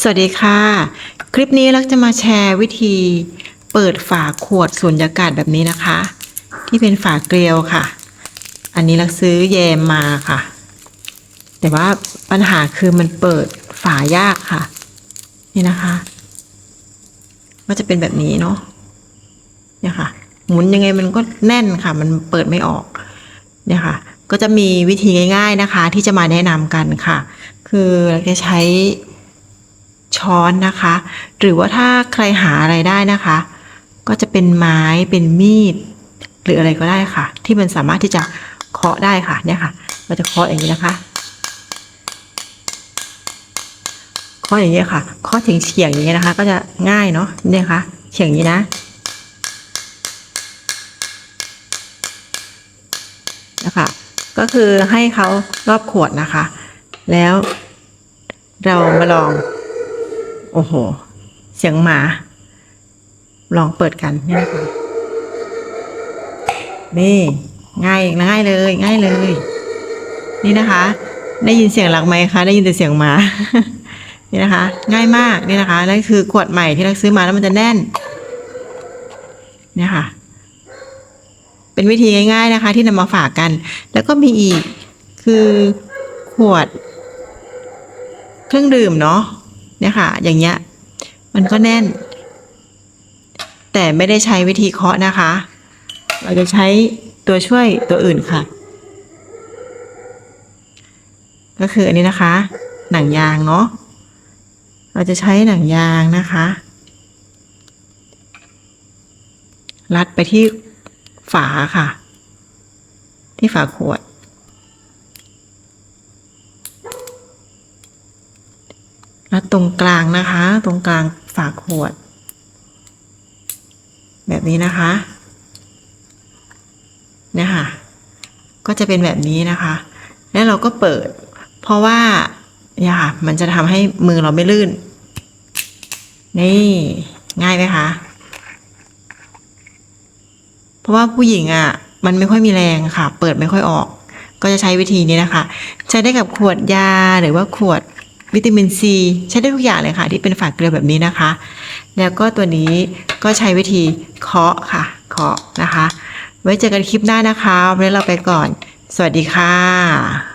สวัสดีค่ะ คลิปนี้เราจะมาแชร์วิธีเปิดฝาขวดสูญญากาศแบบนี้นะคะ ที่เป็นฝาเกลียวค่ะ อันนี้เราซื้อแยมมาค่ะ แต่ว่าปัญหาคือมันเปิดฝายากค่ะ นี่นะคะ ก็จะเป็นแบบนี้เนาะเนี่ยค่ะ หมุนยังไงมันก็แน่นค่ะ มันเปิดไม่ออก เนี่ยค่ะ ก็จะมีวิธีง่าย ๆนะคะ ที่จะมาแนะนำกันค่ะ คือเราจะใช้ ช้อนนะคะ หรือว่าถ้าใครหาอะไรได้นะคะ ก็จะเป็นไม้เป็นมีด หรืออะไรก็ได้ค่ะ ที่มันสามารถที่จะเคาะได้ค่ะเนี่ยค่ะเราจะเคาะอย่างนี้นะคะเคาะอย่างนี้ค่ะเคาะเฉียงเฉียงๆอย่างนี้นะคะ ก็จะง่ายเนาะเนี่ยค่ะเฉียงอย่างนี้นะนะคะก็คือให้เขารอบขวดนะคะ แล้วเรามาลอง โอ้โห เสียงหมา ลองเปิดกันนี่นะคะนี่ง่ายง่ายเลย ง่ายเลย นี่นะคะ ได้ยินเสียงหลังไหมคะ ได้ยินแต่เสียงหมา นี่นะคะ ง่ายมากนี่นะคะนั่นคือขวดใหม่ที่เราซื้อมาแล้วมันจะแน่นเนี่ยค่ะ เป็นวิธีง่ายๆนะคะ ที่นำมาฝากกัน แล้วก็มีอีกคือขวด เครื่องดื่มเนาะ เนี่ยค่ะ อย่างเงี้ย มันก็แน่น แต่ไม่ได้ใช้วิธีเคาะนะคะ เราจะใช้ตัวช่วยตัวอื่นค่ะ ก็คืออันนี้นะคะ หนังยางเนาะเราจะใช้หนังยางนะคะ รัดไปที่ฝาค่ะ ที่ฝาขวด แล้วตรงกลางนะคะ ตรงกลางฝาขวด แบบนี้นะคะเนี่ยค่ะ ก็จะเป็นแบบนี้นะคะ แล้วเราก็เปิด เพราะว่าเนี่ยค่ะ มันจะทำให้มือเราไม่ลื่น นี่ง่ายไหมคะ เพราะว่าผู้หญิงอะ มันไม่ค่อยมีแรงค่ะ เปิดไม่ค่อยออก ก็จะใช้วิธีนี้นะคะ ใช้ได้กับขวดยาหรือว่าขวด วิตามินซีใช้ได้ทุกอย่างเลยค่ะ ที่เป็นฝาเกลือแบบนี้นะคะ แล้วก็ตัวนี้ก็ใช้วิธีเคาะค่ะเคาะนะคะ ไว้เจอกันคลิปหน้านะคะวันนี้เราไปก่อน สวัสดีค่ะ